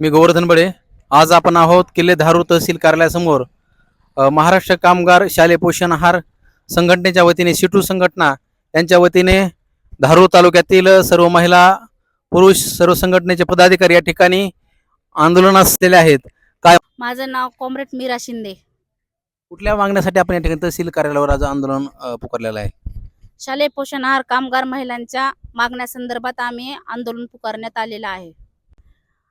मी गोवर्धन बडे. आज आपण आहोत किल्ले धारूर तहसील कार्यालयासमोर. महाराष्ट्र कामगार शालेय पोषण आहार संघटनेच्या वतीने सिटू संघटना यांच्या वतीने धारूर तालुक्यातील सर्व महिला पुरुष सर्व संघटनेचे पदाधिकारी या ठिकाणी आंदोलनास असलेले आहेत. माझं नाव कॉम्रेड मीरा शिंदे. कुठल्या मागण्यासाठी आपण या ठिकाणी तहसील कार्यालयावर आज आंदोलन पुकारलेलं आहे? शालेय पोषण आहार कामगार महिलांच्या मागण्यासंदर्भात आम्ही आंदोलन पुकारण्यात आलेलं आहे.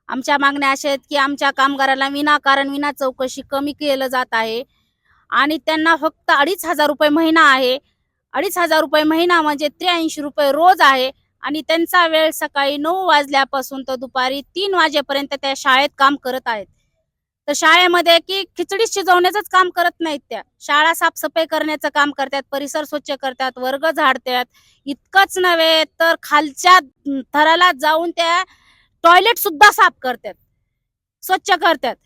आमच्या मागण्या अशा आहेत की आमच्या कामगाराला विनाकारण विना चौकशी कमी केलं जात आहे. आणि त्यांना फक्त अडीच हजार रुपये महिना आहे. अडीच हजार रुपये महिना म्हणजे त्र्याऐंशी रुपये रोज आहे. आणि त्यांचा वेळ सकाळी नऊ वाजल्यापासून तर दुपारी तीन वाजेपर्यंत त्या शाळेत काम करत आहेत. तर शाळेमध्ये की खिचडी शिजवण्याचंच काम करत नाहीत त्या. शाळा साफसफाई करण्याचं काम करतात परिसर स्वच्छ करतात वर्ग झाडतात. इतकंच नव्हे तर खालच्या थराला जाऊन त्या टॉयलेट सुद्धा साफ करतात. स्वच्छ करतात.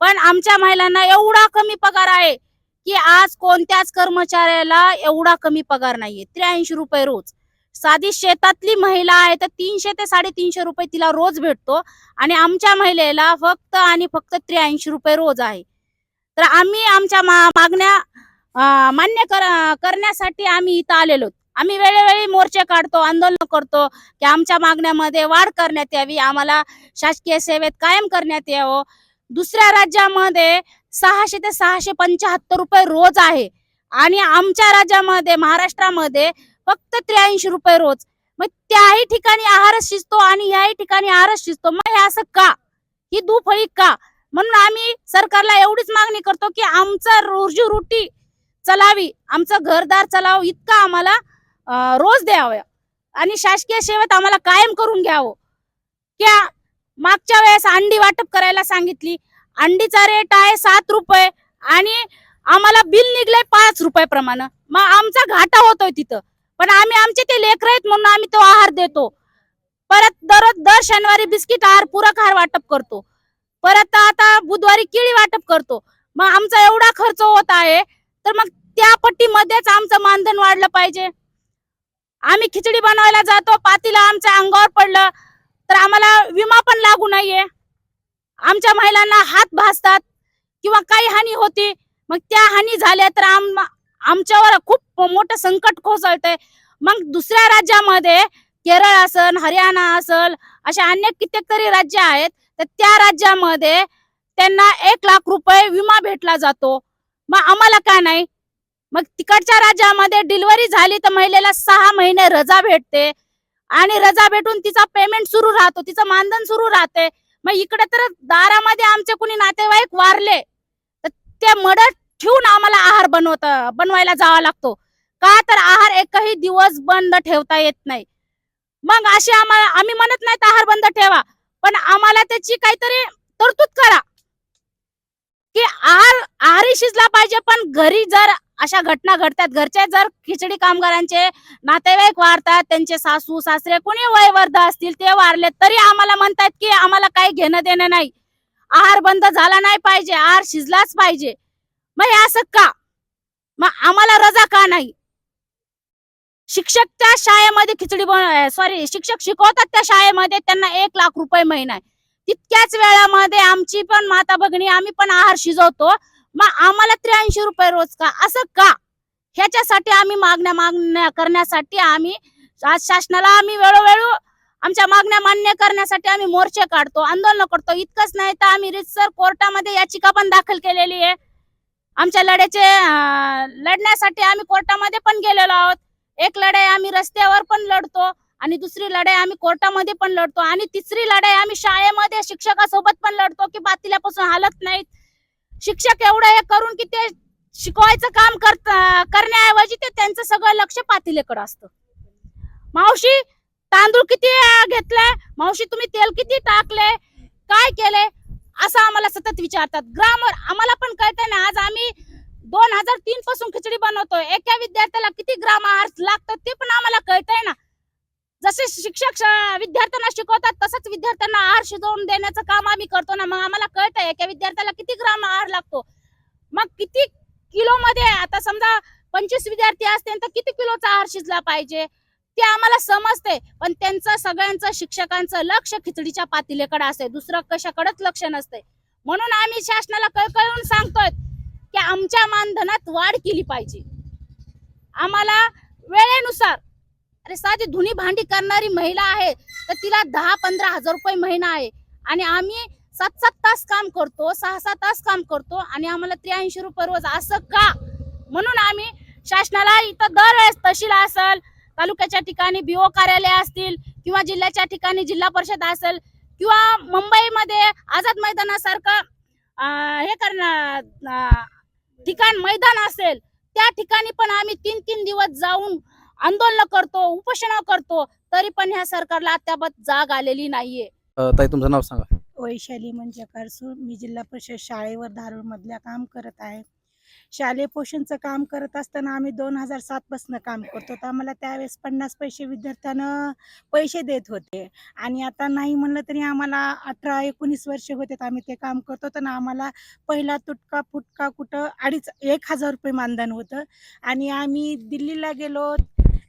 पण आमच्या महिलांना एवढा कमी पगार आहे की आज कोणत्याच कर्मचाऱ्याला एवढा कमी पगार नाहीये. त्र्याऐंशी रुपये रोज. साधी शेतातली महिला आहे तर तीनशे ते साडेतीनशे रुपये तिला रोज भेटतो आणि आमच्या महिलेला फक्त आणि फक्त त्र्याऐंशी रुपये रोज आहे. तर आम्ही आमच्या मा- मागण्या मान्य कर करण्यासाठी आम्ही इथं आलेलो आहोत. आम्ही वेळोवेळी मोर्चे काढतो आंदोलन करतो की आमच्या मागण्यामध्ये वाढ करण्यात यावी आम्हाला शासकीय सेवेत कायम करण्यात यावं. दुसऱ्या राज्यामध्ये सहाशे ते सहाशे पंच्याहत्तर रुपये रोज आहे आणि आमच्या राज्यामध्ये महाराष्ट्रामध्ये फक्त त्र्याऐंशी रुपये रोज. मग त्याही ठिकाणी आहारच शिजतो आणि याही ठिकाणी आहारच शिजतो. मग हे असं का? ही दुफळी का? म्हणून आम्ही सरकारला एवढीच मागणी करतो की आमचा रोजी रोटी चलावी आमचं घरदार चलाव इतका आम्हाला रोज द्यावं. आणि शासकीय सेवेत आम्हाला कायम करून घ्यावं. क्या मागच्या वेळेस अंडी वाटप करायला सांगितली. अंडीचा रेट आहे सात रुपये आणि आम्हाला बिल निघलंय पाच रुपये प्रमाण. मग आमचा घाटा होतोय तिथं. पण आम्ही आमचे ते लेकर आहेत म्हणून आम्ही तो आहार देतो. परत दररोज दर शनिवारी बिस्किट आहार पूरक आहार वाटप करतो. परत आता बुधवारी केळी वाटप करतो. मग आमचा एवढा खर्च होत आहे. तर मग त्या पट्टीमध्येच आमचं मानधन वाढलं पाहिजे. आम्ही खिचडी बनवायला जातो पातीला आमच्या अंगावर पडलं तर आम्हाला विमा पण लागू नाहीये. आमच्या महिलांना हात भासतात किंवा काही हानी होती मग त्या हानी झाल्या तर आम आमच्यावर खूप मोठं संकट कोसळतंय. मग दुसऱ्या राज्यामध्ये केरळ असल हरियाणा असल अशा अनेक कित्येक तरी राज्य आहेत तर त्या राज्यामध्ये त्यांना एक लाख रुपये विमा भेटला जातो. मग आम्हाला का नाही? मग तिकडच्या राज्यामध्ये डिलिव्हरी झाली तर महिलेला सहा महिने रजा भेटते. आणि रजा भेटून तिचा पेमेंट सुरू राहतो. तिचं मानधन सुरू राहते. मग इकडे तर दारामध्ये आमचे कुणी नातेवाईक वारले तर ते मदत ठेवून आम्हाला आहार बनवत बनवायला जावा लागतो. का तर आहार एकही दिवस बंद ठेवता येत नाही. मग अशी आम्हाला आम्ही म्हणत नाही आहार बंद ठेवा पण आम्हाला त्याची काहीतरी तरतूद करा. की आहार आहारी शिजला पाहिजे पण घरी जर अशा घटना घडतात. घरचे जर खिचडी कामगारांचे नातेवाईक वारतात त्यांचे सासू सासरे कोणी वयवर्ध असतील ते वारले तरी आम्हाला म्हणतात की आम्हाला काही घेणं देणं नाही. आहार बंद झाला नाही पाहिजे आहार शिजलाच पाहिजे. मग हे असं का? मग आम्हाला रजा का नाही? शिक्षक त्या शाळेमध्ये खिचडी बन सॉरी शिक्षक शिकवतात त्या शाळेमध्ये त्यांना एक लाख रुपये महिना आहे. तितक्याच वेळामध्ये आमची पण माता भगिनी आम्ही पण आहार शिजवतो. मग आम्हाला त्र्याऐंशी रुपये रोज का? असं का? ह्याच्यासाठी आम्ही मागण्या मागण्या करण्यासाठी आम्ही आज शासनाला आम्ही वेळोवेळी आमच्या मागण्या मान्य करण्यासाठी आम्ही मोर्चे काढतो आंदोलन करतो. इतकंच नाही तर आम्ही रितसर कोर्टामध्ये याचिका पण दाखल केलेली आहे. आमच्या लढ्याचे लढण्यासाठी आम्ही कोर्टामध्ये पण गेलेलो आहोत. एक लढाई आम्ही रस्त्यावर पण लढतो आणि दुसरी लढाई आम्ही कोर्टामध्ये पण लढतो आणि तिसरी लढाई आम्ही शाळेमध्ये शिक्षकासोबत पण लढतो की बातल्यापासून हालत नाहीत. शिक्षक एवढं हे करून की ते शिकवायचं काम करत करण्याऐवजी ते त्यांचं सगळं लक्ष पातीलेकडे असतं. मावशी तांदूळ किती घेतलाय? मावशी तुम्ही तेल किती टाकले काय केले असं आम्हाला सतत विचारतात. ग्रामर आम्हाला पण कळतंय ना आज आम्ही दोन हजार तीन पासून खिचडी बनवतोय. एका विद्यार्थ्याला किती ग्राम आहार लागतात ते पण आम्हाला कळतंय ना. जसे शिक्षक विद्यार्थ्यांना शिकवतात तसंच विद्यार्थ्यांना आहार शिजवून देण्याचं काम आम्ही करतो ना. मग आम्हाला कळतंय की विद्यार्थ्याला किती ग्राम आहार लागतो. मग किती किलो मध्ये आता समजा पंचवीस विद्यार्थी असतील तर किती किलोचा आहार शिजला पाहिजे? ते आम्हाला समजते. पण त्यांचं सगळ्यांचं शिक्षकांचं लक्ष खिचडीच्या पातिलेकडे असते. दुसरं कशाकडेच लक्ष नसते. म्हणून आम्ही शासनाला कळकळून सांगतोय की आमच्या मानधनात वाढ केली पाहिजे. आम्हाला वेळेनुसार अरे साधी धुनी भांडी करणारी महिला आहे तर तिला दहा पंधरा हजार रुपये महिना आहे. आणि आम्ही सात सात तास काम करतो सहा सहा तास काम करतो आणि आम्हाला त्र्याऐंशी रुपये रोज असं का? म्हणून आम्ही शासनाला इथं दरवेळेस तहसील असेल तालुक्याच्या ठिकाणी बीओ कार्यालय असतील किंवा जिल्ह्याच्या ठिकाणी जिल्हा परिषद असेल किंवा मुंबईमध्ये आझाद मैदानासारखं हे करणार ठिकाण मैदान असेल त्या ठिकाणी पण आम्ही तीन तीन दिवस जाऊन आंदोलन करतो उपोषण करतो तरी पण ह्या सरकारला अद्यापत जाग आलेली नाहीये. ताई तुमचं नाव सांगा. वैशाली म्हणजे करसूर मी जिल्हा परिषद शाळेवर धारूरमधल्या काम करत आहे. शालेय पोषणचं काम करत असताना आम्ही दोन हजार सातपासनं काम करतो. तर आम्हाला त्यावेळेस पन्नास पैसे विद्यार्थ्यांना पैसे देत होते. आणि आता नाही म्हणलं तरी आम्हाला अठरा एकोणीस वर्ष होते तर आम्ही ते काम करतो. तर आम्हाला पहिला तुटका फुटका कुठं? अडीच एक हजार रुपये मानधन होतं. आणि आम्ही दिल्लीला गेलो.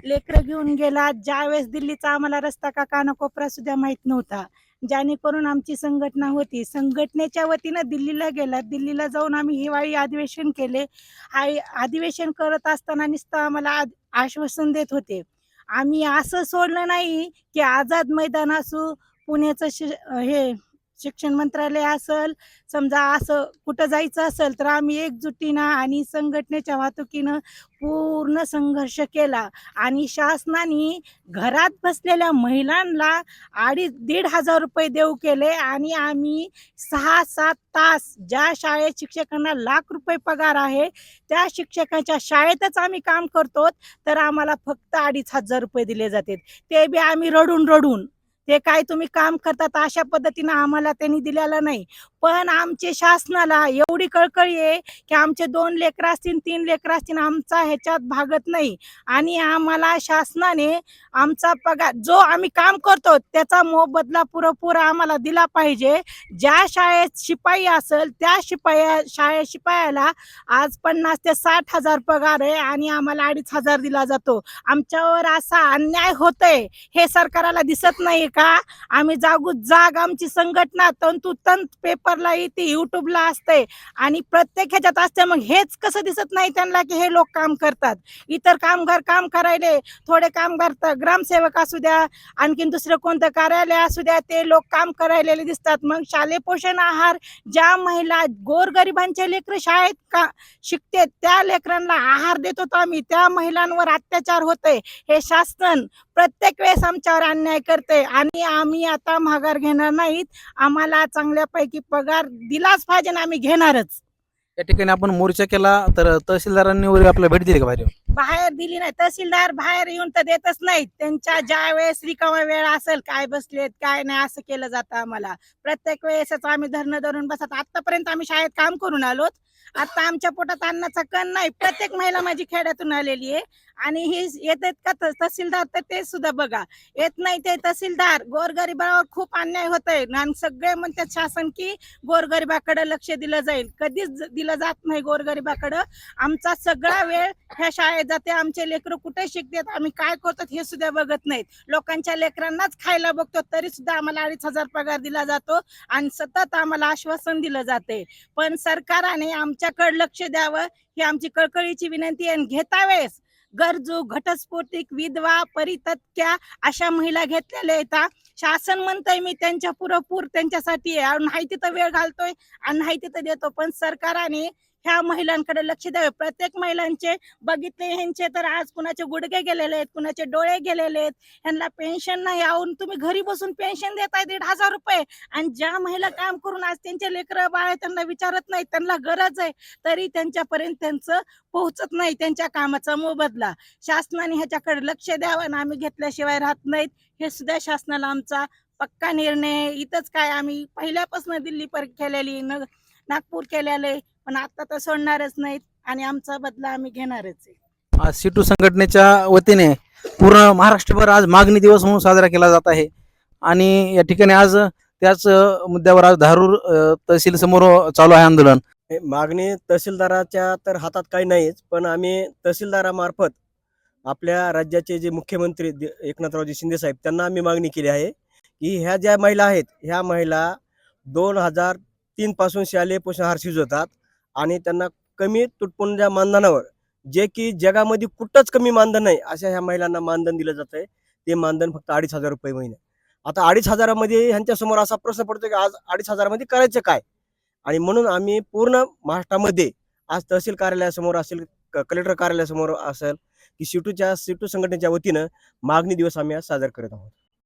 लेकरं घेऊन गेला. ज्यावेळेस दिल्लीचा आम्हाला रस्ता का कानाकोपरा सुद्धा माहीत नव्हता. जेणेकरून आमची संघटना होती. संघटनेच्या वतीनं दिल्लीला गेला. दिल्लीला जाऊन आम्ही हिवाळी अधिवेशन केले. आय अधिवेशन करत असताना नुसतं आम्हाला आश्वासन देत होते. आम्ही असं सोडलं नाही की आझाद मैदान असू पुण्याचं हे शिक्षण मंत्रालय असेल समजा असं कुठं जायचं असेल तर आम्ही एकजुटीनं आणि संघटनेच्या वाहतुकीनं पूर्ण संघर्ष केला. आणि शासनाने घरात बसलेल्या महिलांना अडीच दीड हजार रुपये देऊ केले आणि आम्ही सहा सात तास ज्या शाळेत शिक्षकांना लाख रुपये पगार आहे त्या शिक्षकांच्या शाळेतच आम्ही काम करतो तर आम्हाला फक्त अडीच हजार रुपये दिले जातात. ते बी आम्ही रडून रडून ते काय तुम्ही काम करतात अशा पद्धतीनं आम्हाला त्यांनी दिलेलं नाही. पण आमचे शासनाला एवढी कळकळी आहे की आमचे दोन लेकर असतील तीन लेकर असतील आमचा ह्याच्यात भागत नाही. आणि आम्हाला शासनाने आमचा पगार जो आम्ही काम करतो त्याचा मोबदला पुरेपूर आम्हाला दिला पाहिजे. ज्या शाळेत शिपाई असेल त्या शिपाया शाळेत शिपायाला आज पन्नास ते साठ हजार पगार आहे आणि आम्हाला अडीच हजार दिला जातो. आमच्यावर असा अन्याय होतोय हे सरकाराला दिसत नाही का? आम्ही जागू जाग आमची संघटना तंतू तंत पेपरला येते युट्यूबला असते आणि प्रत्येक ह्याच्यात असते मग हेच कसं दिसत नाही त्यांना की हे लोक काम करतात. इतर कामगार काम करायले थोडे कामगार तर ग्रामसेवक असू द्या आणखीन दुसरं कोणतं कार्यालय असू द्या ते लोक काम करायलेले दिसतात. मग शालेय पोषण आहार ज्या महिला गोरगरिबांचे लेकर शाळेत का शिकते त्या लेकरांना आहार देत होतो आम्ही त्या महिलांवर अत्याचार होतोय. हे शासन प्रत्येक वेळेस आमच्यावर अन्याय करते. आणि आम्ही आता माघार घेणार नाहीत. आम्हाला चांगल्यापैकी पगार दिलाच पाहिजे आणि आम्ही घेणारच. या ठिकाणी आपण मोर्चा केला तर तहसीलदारांनी वगैरे आपल्याला भेट दिली का बाहेर बाहेर दिली नाही. तहसीलदार बाहेर येऊन तर देतच नाहीत. त्यांच्या ज्या वेळेस रिकामा वेळ असेल काय बसलेत काय नाही असं केलं जातं आम्हाला. प्रत्येक वेळेसच आम्ही धरणं धरून बसत. आतापर्यंत आम्ही शाळेत काम करून आलोत. आता आमच्या पोटात अन्नाचा कण नाही. प्रत्येक महिला माझी खेड्यातून आलेली आहे. आणि हे आहेत का तहसीलदार तर ते सुद्धा बघा. येत नाही ते तहसीलदार. गोरगरिबावर खूप अन्याय होत आहे आणि सगळे म्हणतात शासन की गोरगरिबाकडे लक्ष दिलं जाईल. कधीच दिलं जात नाही गोरगरिबाकडं. आमचा सगळा वेळ ह्या शाळेत जाते. आमचे लेकरं कुठे शिकतात? आम्ही काय करतो हे सुद्धा बघत नाहीत. लोकांच्या लेकरांनाच खायला बघतो. तरी सुद्धा आम्हाला अडीच हजार पगार दिला जातो. आणि सतत आम्हाला आश्वासन दिलं जाते. पण सरकारने आमच्याकडे लक्ष द्यावं ही आमची कळकळीची विनंती आहे. आणि घेता वेळेस गरजू घटस्फोटिक विधवा परितत्या अशा महिला घेतलेल्या येतात शासन म्हणतंय मी त्यांच्या पुरेपूर त्यांच्यासाठी आहे. नाही तिथं वेळ घालतोय आणि नाही तिथं देतो. पण सरकारने ह्या महिलांकडे लक्ष द्यावे. प्रत्येक महिलांचे बघितले ह्यांचे तर आज कुणाचे गुडघे गेलेले आहेत कुणाचे डोळे गेलेले आहेत. ह्यांना पेन्शन नाही. आऊन तुम्ही घरी बसून पेन्शन देताय दीड हजार रुपये. आणि ज्या महिला काम करून आज त्यांचे लेकरं बाळ त्यांना विचारत नाही त्यांना गरज आहे. तरी त्यांच्यापर्यंत त्यांचं पोहोचत नाही त्यांच्या कामाचा मोबदला शासनाने ह्याच्याकडे लक्ष द्यावं आणि आम्ही घेतल्याशिवाय राहत नाहीत. हे सुद्धा शासनाला आमचा पक्का निर्णय इथंच काय आम्ही पहिल्यापासून दिल्ली पर केलेली न नागपूर केलेले पण आता तर सोडणारच नाहीत आणि आमचा बदला आम्ही घेणारच आहे. आज सिटू संघटनेच्या वतीने पूर्ण महाराष्ट्रभर आज मागणी दिवस म्हणून साजरा केला जात आहे. आणि या ठिकाणी आज त्याच मुद्द्यावर आज धारूर अ, तहसील समोर चालू आहे आंदोलन. हे मागणी तहसीलदाराच्या तर हातात काही नाहीच पण आम्ही तहसीलदारामार्फत आपल्या राज्याचे जे मुख्यमंत्री दे- एकनाथरावजी शिंदे साहेब त्यांना आम्ही मागणी केली आहे की ह्या ज्या महिला आहेत ह्या महिला दोन हजार तीन पासून शालेय पोषणाहार शिजवतात. आणि त्यांना कमी तुटपुंज्या मानधनावर जे की जगामध्ये कुठंच कमी मानधन नाही अशा ह्या महिलांना मानधन दिलं जात आहे. ते मानधन फक्त अडीच हजार रुपये महिना. आता अडीच हजारामध्ये ह्यांच्यासमोर असा प्रश्न पडतो की आज अडीच हजारामध्ये करायचं काय? आणि म्हणून आम्ही पूर्ण महाराष्ट्रामध्ये आज तहसील कार्यालयासमोर असेल क- कलेक्टर कार्यालयासमोर असेल की सिटूच्या सिटू संघटनेच्या वतीनं मागणी दिवस आम्ही आज साजरा करत आहोत.